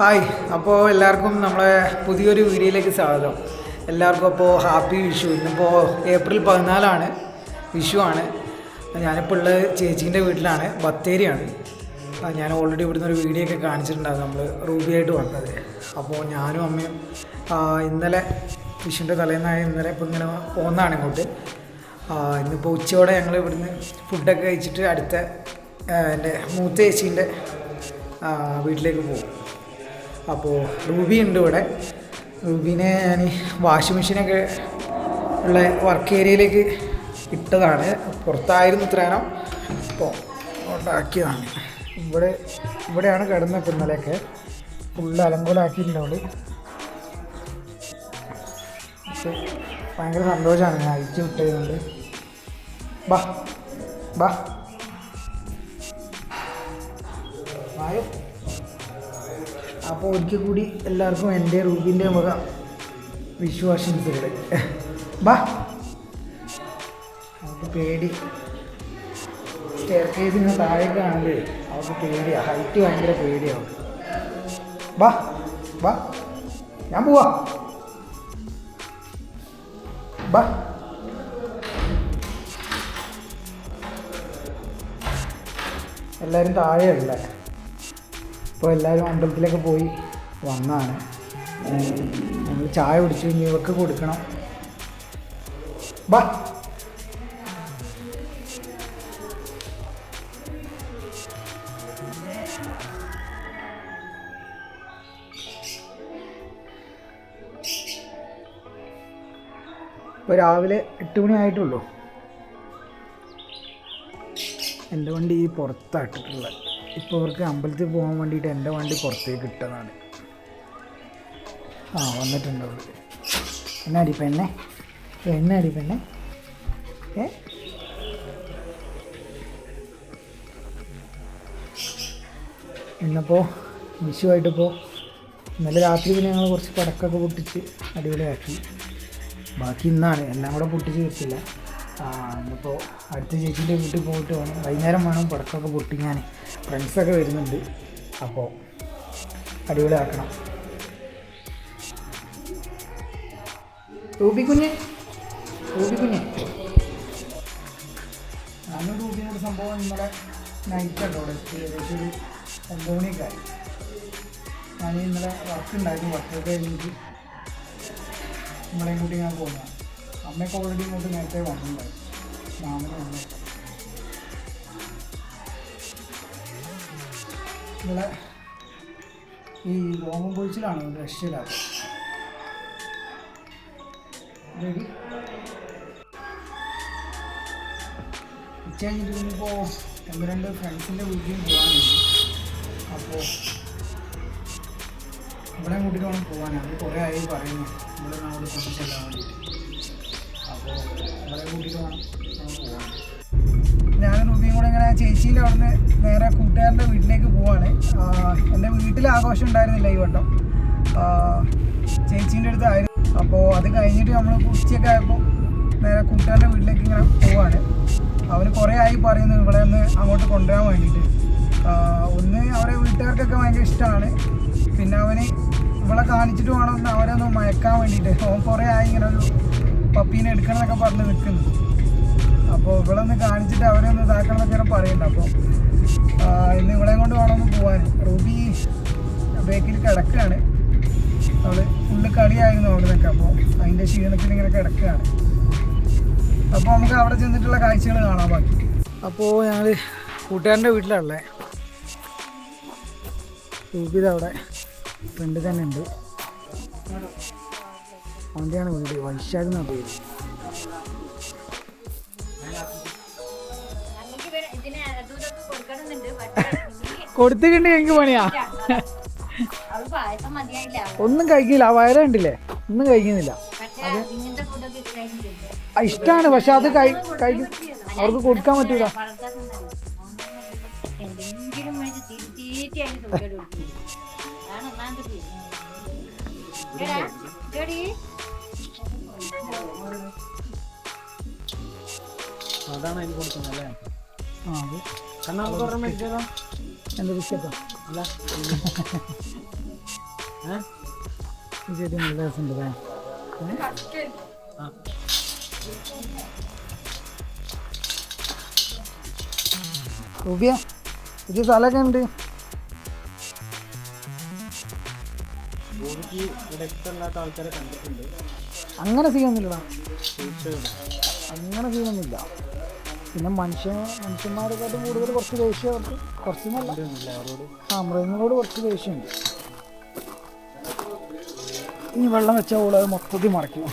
Hi അപ്പോൾ എല്ലാവർക്കും നമ്മളെ പുതിയൊരു വീഡിയോയിലേക്ക് സ്വാഗതം. എല്ലാവർക്കും അപ്പോൾ ഹാപ്പി വിഷു. ഇന്നിപ്പോൾ ഏപ്രിൽ പതിനാലാണ് വിഷു ആണ്. ഞാനിപ്പോൾ ഉള്ളത് ചേച്ചീന്റെ വീട്ടിലാണ് ബത്തേരിയാണ്. ഞാൻ ഓൾറെഡി ഇവിടുന്ന് ഒരു വീഡിയോ ഒക്കെ കാണിച്ചിട്ടുണ്ടായിരുന്നു നമ്മൾ റൂബിയായിട്ട് വന്നത്. അപ്പോൾ ഞാനും അമ്മയും ഇന്നലെ വിഷുവിന്റെ തലേന്നായ ഇന്നലെ ഇപ്പോൾ ഇങ്ങനെ പോകുന്നതാണ് ഇങ്ങോട്ട്. ഇന്നിപ്പോൾ ഉച്ചയോടെ ഞങ്ങൾ ഇവിടുന്ന് ഫുഡൊക്കെ കഴിച്ചിട്ട് അടുത്ത എന്റെ മൂത്ത ചേച്ചീന്റെ വീട്ടിലേക്ക് പോകും. അപ്പോൾ റൂബി ഉണ്ട് ഇവിടെ. റൂബിനെ ഞാൻ വാഷിംഗ് മെഷീനൊക്കെ ഉള്ള വർക്ക് ഏരിയയിലേക്ക് ഇട്ടതാണ്. പുറത്തായിരുന്നു ഇത്രയാണ് അപ്പോൾ ഉണ്ടാക്കിയതാണ്. ഇവിടെ ഇവിടെയാണ് കിടന്ന പിന്നലൊക്കെ ഫുള്ള് അലങ്കോലാക്കിയിട്ടുണ്ട് പക്ഷേ ഭയങ്കര സന്തോഷമാണ്. ഞാൻ അഴിച്ച് വിട്ടതുകൊണ്ട്. ബാ ബാ. വായോ. അപ്പോൾ ഒരിക്കൽ കൂടി എല്ലാവർക്കും എന്റെ റൂബിന്റെ വിഷു ആശംസകൾ ബാ. അവർക്ക് പേടി. സ്റ്റെയർ കേസ് ഇങ്ങനെ താഴേക്ക് ആണെങ്കിൽ അവർക്ക് പേടിയാണ് ഹൈറ്റ് ഭയങ്കര പേടിയാവും ബാ. ബാ. ഞാൻ പോവാ. ബാ. എല്ലാവരും താഴെയല്ലേ? ഇപ്പോൾ എല്ലാവരും അമ്പലത്തിലൊക്കെ പോയി വന്നാണ്. ഞങ്ങൾ ചായ കുടിച്ചു ഇനി കൊടുക്കണം. ബാ. ഇപ്പോൾ രാവിലെ എട്ട് മണി ആയിട്ടുള്ളൂ. എന്റെ വണ്ടി ഈ പുറത്താട്ടിട്ടുള്ളത് ഇപ്പോൾ ഇവർക്ക് അമ്പലത്തിൽ പോകാൻ വേണ്ടിയിട്ട് എന്റെ വണ്ടി പുറത്തേക്ക് ഇട്ടതാണ്. ആ വന്നിട്ടുണ്ട് അവൾ എന്നാടി പെണ്ണെ? എന്നാടി പെണ്ണെ? ഏ? ഇന്നിപ്പോൾ വിഷുവായിട്ടിപ്പോൾ ഇന്നലെ രാത്രി പിന്നെ ഞങ്ങൾ കുറച്ച് പടക്കൊക്കെ പൊട്ടിച്ച് അടിപൊളിയാക്കി. ബാക്കി ഇന്നാണ്. എല്ലാം കൂടെ പൊട്ടിച്ച് ആ ഇന്നിപ്പോൾ അടുത്ത ചേച്ചീന്റെ വീട്ടിൽ പോയിട്ട് വേണം. വൈകുന്നേരം വേണം പടക്കമൊക്കെ പൊട്ടിക്കാൻ. ഫ്രണ്ട്സൊക്കെ വരുന്നുണ്ട്. അപ്പോൾ അടിപൊളിയാക്കണം. റൂബി കുഞ്ഞ്. റൂബി കുഞ്ഞ്. ഞാനും റൂബിനൊരു സംഭവം നമ്മുടെ നൈറ്റ് കേട്ടോ അവിടെ ഏകദേശം ഒരു ഒമ്പത് മണിയൊക്കെ ആയി. ഞാൻ ഇന്നലെ വർക്ക് ഉണ്ടായിരുന്നു. വർക്കൊക്കെ എനിക്ക് നമ്മളെയും കൂട്ടി ഞാൻ പോകുന്നതാണ് അമ്മയൊക്കെ ഓൾറെഡി ഇങ്ങോട്ട് നേരത്തെ വന്നിട്ടുണ്ടായി മാമനും അമ്മ ഇവിടെ ഈ രോമം പൊഴിച്ചിലാണ് ഒരു രക്ഷയില്ലാത്തത്. റെഡി ഉച്ച കഴിഞ്ഞിട്ട് ഇനിയിപ്പോൾ രണ്ട് ഫ്രണ്ട്സിന്റെ വീട്ടിലും പോകാനുണ്ട് അപ്പോൾ ഇവിടെ കൂട്ടിയിട്ട് വേണം പോകാനാണ് കുറേ ആയി പറയുന്നു. ഇവിടെ നമ്മൾ എല്ലാം വേണ്ടിയിട്ട്. ഞാൻ റുബിയും കൂടെ ഇങ്ങനെ ചേച്ചീന്റെ അവിടുന്ന് നേരെ കൂട്ടുകാരന്റെ വീട്ടിലേക്ക് പോവാണ്. എന്റെ വീട്ടിൽ ആഘോഷം ഉണ്ടായിരുന്നില്ല ഈ വട്ടം. ചേച്ചീന്റെ അടുത്തായിരുന്നു അപ്പോൾ അത് കഴിഞ്ഞിട്ട് നമ്മൾ ഉച്ചയൊക്കെ ആയപ്പോൾ നേരെ കൂട്ടുകാരന്റെ വീട്ടിലേക്ക് ഇങ്ങനെ പോവാണ്. അവർ കുറേ ആയി പറയുന്നു ഇവിടെ ഒന്ന് അങ്ങോട്ട് കൊണ്ടുവരാൻ വേണ്ടിയിട്ട് ഒന്ന് അവരെ വീട്ടുകാർക്കൊക്കെ ഭയങ്കര ഇഷ്ടമാണ് പിന്നെ അവന് ഇവളെ കാണിച്ചിട്ട് വേണം ഒന്ന് അവരെ ഒന്ന് മയക്കാൻ വേണ്ടിയിട്ട് അവൻ കുറേ ആയി ഇങ്ങനെ ഒരു പപ്പീനെ എടുക്കണം എന്നൊക്കെ പറഞ്ഞ് നിൽക്കുന്നു. അപ്പോൾ ഇവളൊന്ന് കാണിച്ചിട്ട് അവരെ ഒന്ന് ഇതാക്കണം എന്നൊക്കെ പറയുന്നുണ്ട്. അപ്പോൾ ഇന്ന് ഇവിടെ കൊണ്ട് വേണമെന്ന് പോകാൻ റൂബി ബേക്കിൽ കിടക്കുകയാണ്. അവൾ ഫുള്ള് കളിയായിരുന്നു അവിടെ നിന്നൊക്കെ അപ്പോൾ അതിന്റെ ക്ഷീണത്തിൽ ഇങ്ങനെ കിടക്കുകയാണ്. അപ്പോൾ നമുക്ക് അവിടെ ചെന്നിട്ടുള്ള കാഴ്ചകൾ കാണാൻ ബാക്കി അപ്പോൾ ഞങ്ങൾ കൂട്ടുകാരന്റെ വീട്ടിലാണല്ലേ റൂബി അവിടെ ഫ്രണ്ട് തന്നെ ഉണ്ട്. അവന്റെയാണ് വീട്. വൈശാഖ് എന്നാ പേര്. കൊടുത്തിട്ടുണ്ട് എനിക്ക് പണിയാ. ഒന്നും കഴിക്കില്ല. ആ വയറ കണ്ടില്ലേ? ഒന്നും കഴിക്കുന്നില്ല. ഇഷ്ടാണ്. പക്ഷെ അത് കഴി കഴിക്കും അവർക്ക് കൊടുക്കാൻ പറ്റൂല. എന്തെങ്കിലും അതാണ് അതിന് കൊടുക്കുന്നത് അല്ലേ? ആ അത്. കണ്ണാൾക്ക് ഒരെണ്ണം മേടിച്ചാലോ എന്ത് ബിസ്ക്കറ്റോ അല്ല. ഏ? ഈ ചെടി നല്ല രസമുണ്ട് അല്ലേ? ആ. റൂബിയ ഇത് സ്ഥലമൊക്കെ ഉണ്ട്. അങ്ങനെ സീനൊന്നുമില്ലടാ അങ്ങനെ സീനൊന്നുമില്ല പിന്നെ മനുഷ്യ മനുഷ്യന്മാരെക്കാട്ടും കൂടുതൽ കുറച്ച് ദേഷ്യം അവർക്ക്. കുറച്ചൊന്നല്ല ആ മൃഗങ്ങളോട് കുറച്ച് ദേഷ്യമുണ്ട്. ഇനി വെള്ളം വെച്ചാൽ ഓളത് മൊത്തത്തിൽ മറക്കും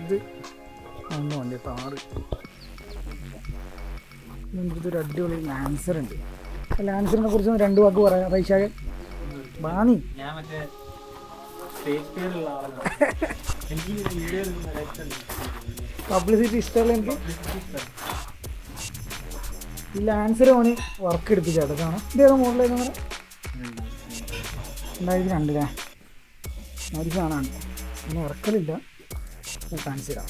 ഇത് ഒന്ന് വണ്ടി താറ് ഇതിന്റെ അടിപൊളി ആൻസർ ഉണ്ട്. ലാൻസറിനെ കുറിച്ച് രണ്ട് വാക്ക് പറയാം. പൈശാഖ് ബാണി. പബ്ലിസിറ്റി ഇഷ്ടമല്ല എനിക്ക് ഈ ലാൻസർ ഓന് വർക്ക് എടുപ്പിച്ചാട്ടോ കാണാം ഇതേതാ മോഡലായിരുന്നു അങ്ങനെ രണ്ടായിരത്തി രണ്ടിലേ ഒരു സാധനമാണ്. പിന്നെ ഇറക്കലില്ല ഞാൻ കാണിച്ചു തരാം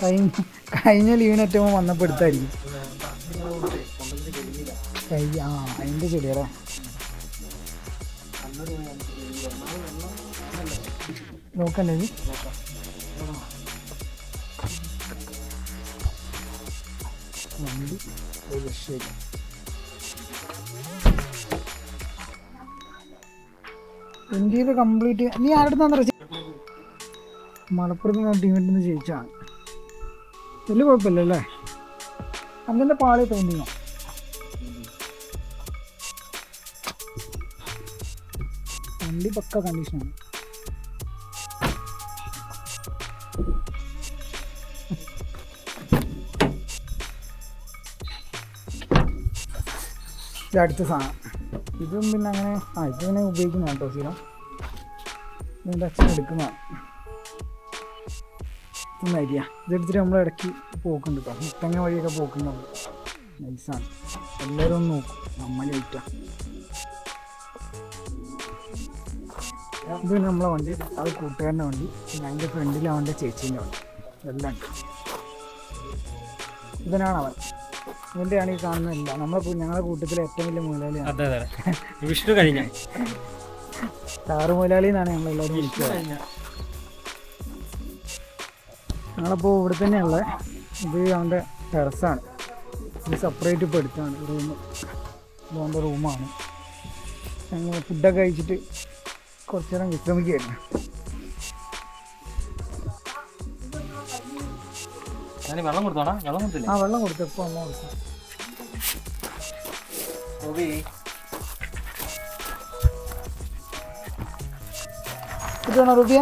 കഴിഞ്ഞ കഴിഞ്ഞ ലീവിന് ഏറ്റവും വന്നപ്പോൾ എടുത്തായിരിക്കും. കൈ ആ അതിന്റെ നോക്കല്ലേ ഇത്? വണ്ടി രക്ഷയില്ല ഇന്ത്യയിൽ കംപ്ലീറ്റ് നീ ആരുടെ മലപ്പുറത്ത് നിന്ന് ടീമിൽ നിന്ന് ജയിച്ചാണ് വലിയ കുഴപ്പമില്ല അല്ലേ അങ്ങനെ പാളി തോന്നിയോ? വണ്ടി പക്ക കണ്ടീഷനാണ് അടുത്ത സാധനം. ഇതും പിന്നെ അങ്ങനെ ആ ഇത് പിന്നെ ഉപയോഗിക്കുന്ന കേട്ടോ സ്ഥിരം ഇതിന്റെ അച്ഛൻ എടുക്കുന്നതാണ് ഇതൊന്നും ഐഡിയ ഇതെടുത്തിട്ട് നമ്മൾ ഇടയ്ക്ക് പോക്കുണ്ട് കേട്ടോ. മുത്തങ്ങ വഴിയൊക്കെ പോക്കുന്നുണ്ട്. നൈസാണ് എല്ലാവരും ഒന്ന് നോക്കും. നമ്മൾ ലൈറ്റാ ഇത് നമ്മളെ വണ്ടി അത് കൂട്ടുകാരന്റെ വണ്ടി പിന്നെ അതിന്റെ ഫ്രണ്ടിലെ അവന്റെ ചേച്ചീന്റെ വണ്ടി. എല്ലാം ഉണ്ട്. ഇതിനാണ് അവൻ. ഇവന്റെയാണ് ഈ കാണുന്നതല്ല നമ്മളെ ഞങ്ങളുടെ കൂട്ടത്തിലെ ഏറ്റവും വലിയ മുതലാളിയാണ് വിഷ്ണു കഴിഞ്ഞ. താറ് മുതലാളി എന്നാണ് ഞങ്ങളെല്ലാവരും കഴിഞ്ഞ. ഞങ്ങളപ്പോൾ ഇവിടെ തന്നെയുള്ള ഇത് അവന്റെ ടെറസാണ് ഇത് സെപ്പറേറ്റ് ഇപ്പോൾ എടുത്താണ് റൂം ഇത് അവന്റെ റൂമാണ് ഞങ്ങൾ ഫുഡൊക്കെ കഴിച്ചിട്ട് കുറച്ച് നേരം വിശ്രമിക്കുകയായിരുന്നു വെള്ളം കൊടുത്തോടാ? വെള്ളം കൊടുത്തില്ലേ? ആ വെള്ളം കൊടുത്തു എപ്പോൾ വെള്ളം കൊടുത്തു. ഇതാണോ റുബിയ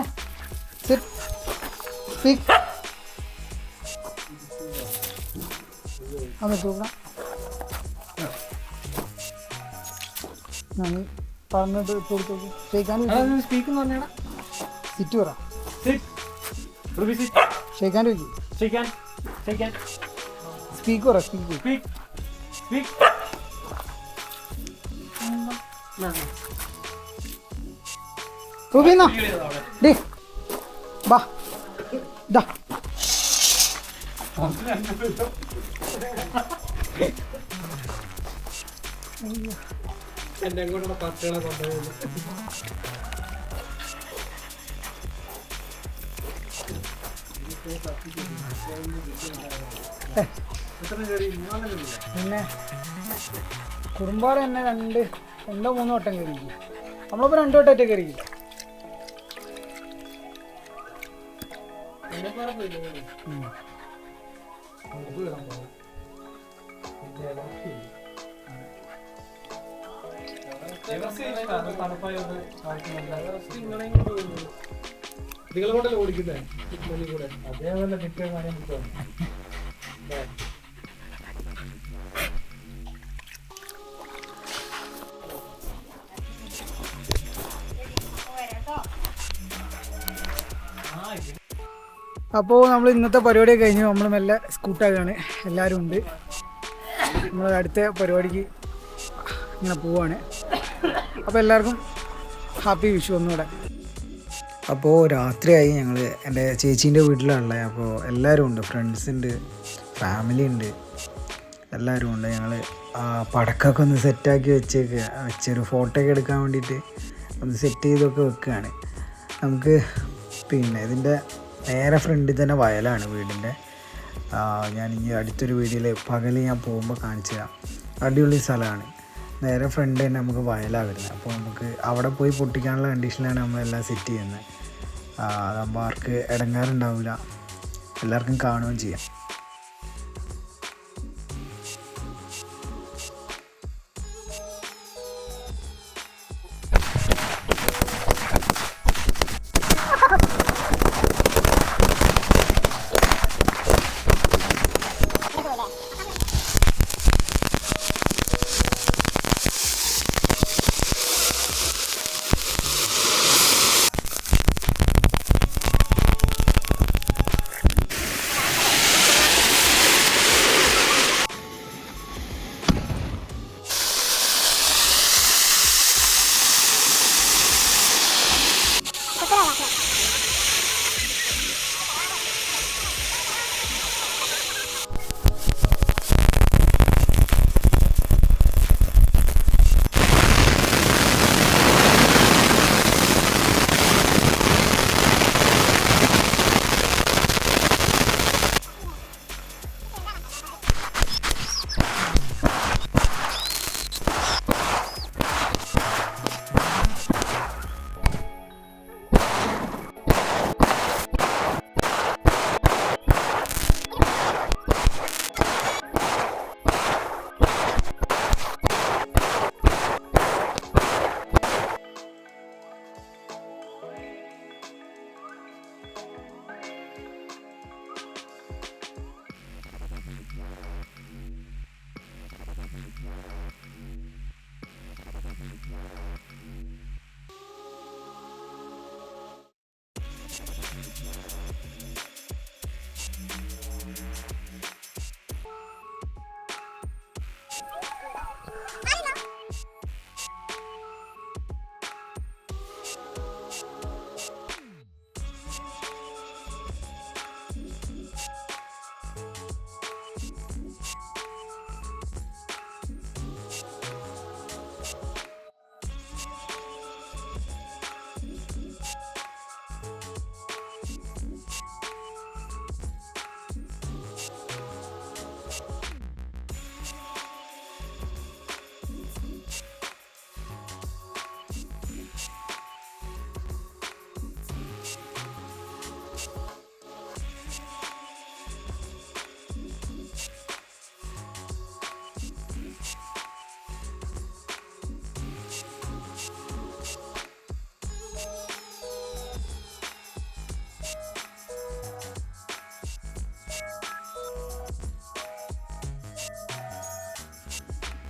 സ്പീക്ക് അതെ തൂക്കണം. ഞാൻ പറഞ്ഞിട്ട് കൊടുത്തു. സ്പീക്ക് എന്ന് പറഞ്ഞാടാ. സിറ്റ് പറ. ഷെയ്ക്കാൻ ഷെയ്ക്കാൻ സ്പീക്ക് പറ സ്പീക്ക് സ്പീക്ക് ഡി. ബാ. ഡാ എന്റെ കൂടെ പട്ടുകളെ കൊണ്ടുപോകുന്നു. പിന്നെ കുറുമ്പാറ തന്നെ രണ്ട് രണ്ടോ മൂന്നോ വട്ടം കയറിയില്ല. നമ്മളിപ്പോൾ രണ്ടു വട്ടമായിട്ട് കയറിയില്ല. നിങ്ങൾ കൊണ്ടല്ലേ ഓടിക്കുന്നേ? കൂടെ. അതേപോലെ കിട്ടിയ കാര്യം കിട്ടും. അപ്പോൾ നമ്മൾ ഇന്നത്തെ പരിപാടി കഴിഞ്ഞു നമ്മൾ മെല്ലെ സ്കൂട്ടാകാണ്. എല്ലാവരും ഉണ്ട്. നമ്മൾ അടുത്ത പരിപാടിക്ക് ഇങ്ങനെ പോവാണ്. അപ്പോൾ എല്ലാവർക്കും ഹാപ്പി വിഷു ഒന്നുകൂടെ. അപ്പോൾ രാത്രിയായി ഞങ്ങൾ എന്റെ ചേച്ചീന്റെ വീട്ടിലാണുള്ളത്. അപ്പോൾ എല്ലാവരും ഉണ്ട്. ഫ്രണ്ട്സ് ഉണ്ട്. ഫാമിലി ഉണ്ട്. എല്ലാവരും ഉണ്ട്. ഞങ്ങൾ പടക്കമൊക്കെ ഒന്ന് സെറ്റാക്കി വെച്ചേക്ക്. വെച്ചൊരു ഫോട്ടോ ഒക്കെ എടുക്കാൻ വേണ്ടിയിട്ട് ഒന്ന് സെറ്റ് ചെയ്തൊക്കെ വെക്കുകയാണ് നമുക്ക് പിന്നെ ഇതിന്റെ നേരെ ഫ്രണ്ടിൽ തന്നെ വയലാണ് വീടിന്റെ. ഞാൻ ഇനി അടുത്തൊരു വീഡിയോയിൽ പകൽ ഞാൻ പോകുമ്പോൾ കാണിച്ചു തരാം അടിപൊളി സ്ഥലമാണ്. നേരെ ഫ്രണ്ട് തന്നെ നമുക്ക് വയലാണ് വരുന്നത് അപ്പോൾ നമുക്ക് അവിടെ പോയി പൊട്ടിക്കാനുള്ള കണ്ടീഷനിലാണ് നമ്മളെല്ലാം സെറ്റ് ചെയ്യുന്നത്. അതാകുമ്പോൾ ആർക്ക് ഇടങ്ങാറുണ്ടാവില്ല എല്ലാവർക്കും കാണുകയും ചെയ്യാം. 哪里呢？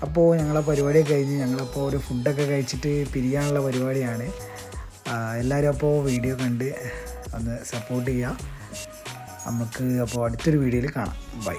അപ്പോൾ ഞങ്ങളെ പരിപാടി കഴിഞ്ഞ് ഞങ്ങളപ്പോൾ ഒരു ഫുഡൊക്കെ കഴിച്ചിട്ട് പിരിയാനുള്ള പരിപാടിയാണ്. എല്ലാവരും അപ്പോൾ വീഡിയോ കണ്ട് ഒന്ന് സപ്പോർട്ട് ചെയ്യുക നമുക്ക് അപ്പോൾ അടുത്തൊരു വീഡിയോയിൽ കാണാം. ബൈ